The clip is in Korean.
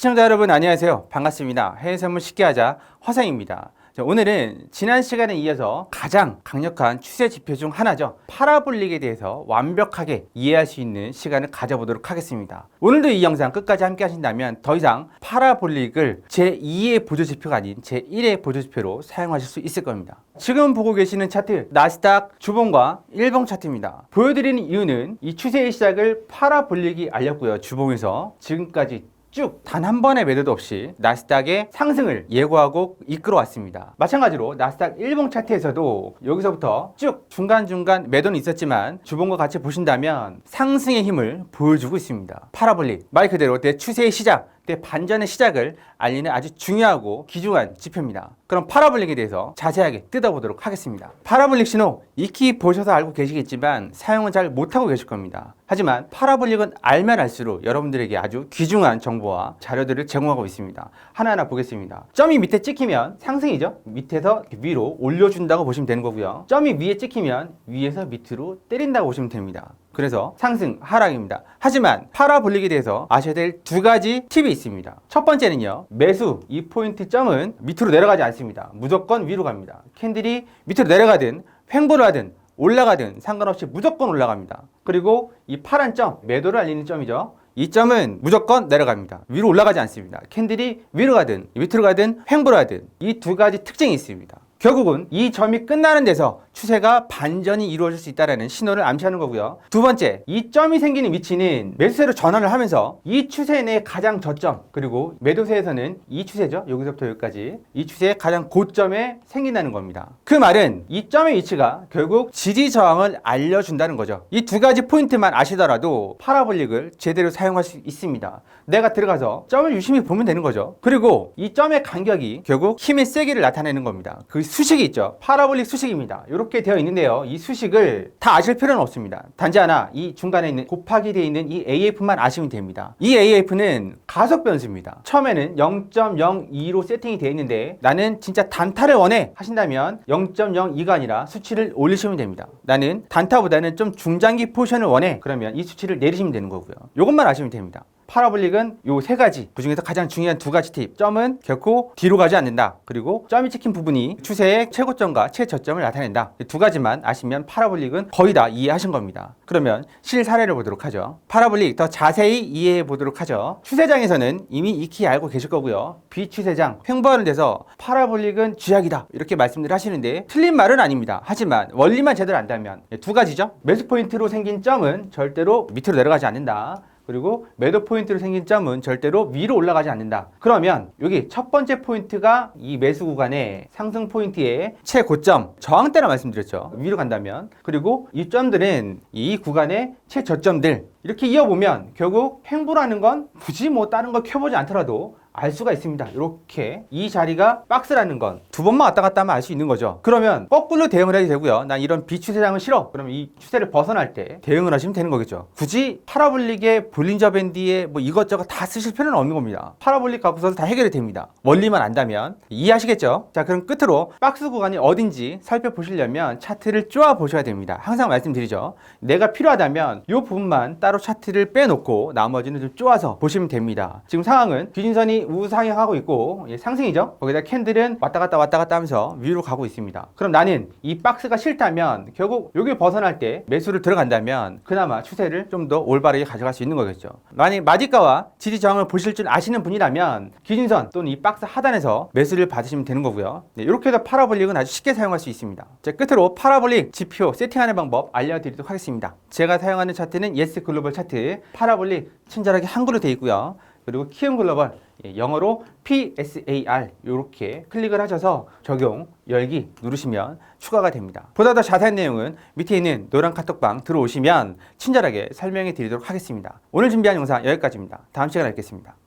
시청자 여러분 안녕하세요. 반갑습니다. 해외 선물 쉽게 하자 화상입니다. 자, 오늘은 지난 시간에 이어서 가장 강력한 추세 지표 중 하나죠. 파라볼릭에 대해서 완벽하게 이해할 수 있는 시간을 가져보도록 하겠습니다. 오늘도 이 영상 끝까지 함께 하신다면 더 이상 파라볼릭을 제2의 보조 지표가 아닌 제1의 보조 지표로 사용하실 수 있을 겁니다. 지금 보고 계시는 차트 나스닥 주봉과 일봉 차트입니다. 보여드리는 이유는 이 추세의 시작을 파라볼릭이 알렸고요. 주봉에서 지금까지 쭉 단 한 번의 매도도 없이 나스닥의 상승을 예고하고 이끌어 왔습니다. 마찬가지로 나스닥 일봉 차트에서도 여기서부터 쭉 중간중간 매도는 있었지만 주봉과 같이 보신다면 상승의 힘을 보여주고 있습니다. 파라볼릭 말 그대로 내 추세의 시작, 내 반전의 시작을 알리는 아주 중요하고 귀중한 지표입니다. 그럼 파라볼릭에 대해서 자세하게 뜯어보도록 하겠습니다. 파라볼릭 신호 익히 보셔서 알고 계시겠지만 사용은 잘 못하고 계실 겁니다. 하지만 파라볼릭은 알면 알수록 여러분들에게 아주 귀중한 정보와 자료들을 제공하고 있습니다. 하나하나 보겠습니다. 점이 밑에 찍히면 상승이죠. 밑에서 위로 올려준다고 보시면 되는 거고요. 점이 위에 찍히면 위에서 밑으로 때린다고 보시면 됩니다. 그래서 상승, 하락입니다. 하지만 파라볼릭에 대해서 아셔야 될 두 가지 팁이 있습니다. 첫 번째는요. 매수 이 포인트 점은 밑으로 내려가지 않습니다. 무조건 위로 갑니다. 캔들이 밑으로 내려가든 횡보를 하든 올라가든 상관없이 무조건 올라갑니다. 그리고 이 파란 점, 매도를 알리는 점이죠. 이 점은 무조건 내려갑니다. 위로 올라가지 않습니다. 캔들이 위로 가든 밑으로 가든 횡보를 하든 이 두 가지 특징이 있습니다. 결국은 이 점이 끝나는 데서 추세가 반전이 이루어질 수 있다는 신호를 암시하는 거고요. 두 번째, 이 점이 생기는 위치는 매수세로 전환을 하면서 이 추세 내 가장 저점, 그리고 매도세에서는 이 추세죠. 여기서부터 여기까지. 이 추세의 가장 고점에 생긴다는 겁니다. 그 말은 이 점의 위치가 결국 지지 저항을 알려준다는 거죠. 이 두 가지 포인트만 아시더라도 파라볼릭을 제대로 사용할 수 있습니다. 내가 들어가서 점을 유심히 보면 되는 거죠. 그리고 이 점의 간격이 결국 힘의 세기를 나타내는 겁니다. 그 수식이 있죠. 파라볼릭 수식입니다. 이렇게 되어 있는데요. 이 수식을 다 아실 필요는 없습니다. 단지 하나 이 중간에 있는 곱하기 되어 있는 이 AF만 아시면 됩니다. 이 AF는 가속 변수입니다. 처음에는 0.02로 세팅이 되어 있는데 나는 진짜 단타를 원해 하신다면 0.02가 아니라 수치를 올리시면 됩니다. 나는 단타보다는 좀 중장기 포션을 원해 그러면 이 수치를 내리시면 되는 거고요. 이것만 아시면 됩니다. 파라볼릭은 요 세 가지 그 중에서 가장 중요한 두 가지 팁. 점은 결코 뒤로 가지 않는다. 그리고 점이 찍힌 부분이 추세의 최고점과 최저점을 나타낸다. 이두 가지만 아시면 파라볼릭은 거의 다 이해하신 겁니다. 그러면 실 사례를 보도록 하죠. 파라볼릭 더 자세히 이해해 보도록 하죠. 추세장에서는 이미 익히 알고 계실 거고요. 비추세장 횡보하는 데서 파라볼릭은 쥐약이다. 이렇게 말씀들 하시는데 틀린 말은 아닙니다. 하지만 원리만 제대로 안다면 두 가지죠. 매수 포인트로 생긴 점은 절대로 밑으로 내려가지 않는다 그리고 매도 포인트로 생긴 점은 절대로 위로 올라가지 않는다. 그러면 여기 첫 번째 포인트가 이 매수 구간의 상승 포인트의 최고점, 저항대라 말씀드렸죠. 위로 간다면. 그리고 이 점들은 이 구간의 최저점들. 이렇게 이어보면 결국 횡보라는 건 굳이 뭐 다른 거 켜보지 않더라도 알 수가 있습니다. 이렇게 이 자리가 박스라는 건 두 번만 왔다 갔다 하면 알 수 있는 거죠. 그러면 거꾸로 대응을 해도 되고요. 난 이런 비추세장은 싫어. 그러면 이 추세를 벗어날 때 대응을 하시면 되는 거겠죠. 굳이 파라볼릭의 볼린저 밴디에 뭐 이것저것 다 쓰실 필요는 없는 겁니다. 파라볼릭 갖고서 다 해결이 됩니다. 원리만 안다면 이해하시겠죠? 자, 그럼 끝으로 박스 구간이 어딘지 살펴보시려면 차트를 쪼아 보셔야 됩니다. 항상 말씀드리죠. 내가 필요하다면 이 부분만 따로 차트를 빼놓고 나머지는 좀 쪼아서 보시면 됩니다. 지금 상황은 기준선이 우상향하고 있고 예, 상승이죠. 거기다 캔들은 왔다 갔다 왔다 갔다 하면서 위로 가고 있습니다. 그럼 나는 이 박스가 싫다면 결국 여기 벗어날 때 매수를 들어간다면 그나마 추세를 좀 더 올바르게 가져갈 수 있는 거겠죠. 만약 마디가와 지지 저항을 보실 줄 아시는 분이라면 기준선 또는 이 박스 하단에서 매수를 받으시면 되는 거고요. 네, 이렇게 해서 파라볼릭은 아주 쉽게 사용할 수 있습니다. 자, 끝으로 파라볼릭 지표 세팅하는 방법 알려드리도록 하겠습니다. 제가 사용하는 차트는 예스 글로벌 차트 파라볼릭 친절하게 한글로 되어 있고요. 그리고 키움 글로벌 예, 영어로 PSAR 이렇게 클릭을 하셔서 적용 열기 누르시면 추가가 됩니다. 보다 더 자세한 내용은 밑에 있는 노란 카톡방 들어오시면 친절하게 설명해 드리도록 하겠습니다. 오늘 준비한 영상 여기까지입니다. 다음 시간에 뵙겠습니다.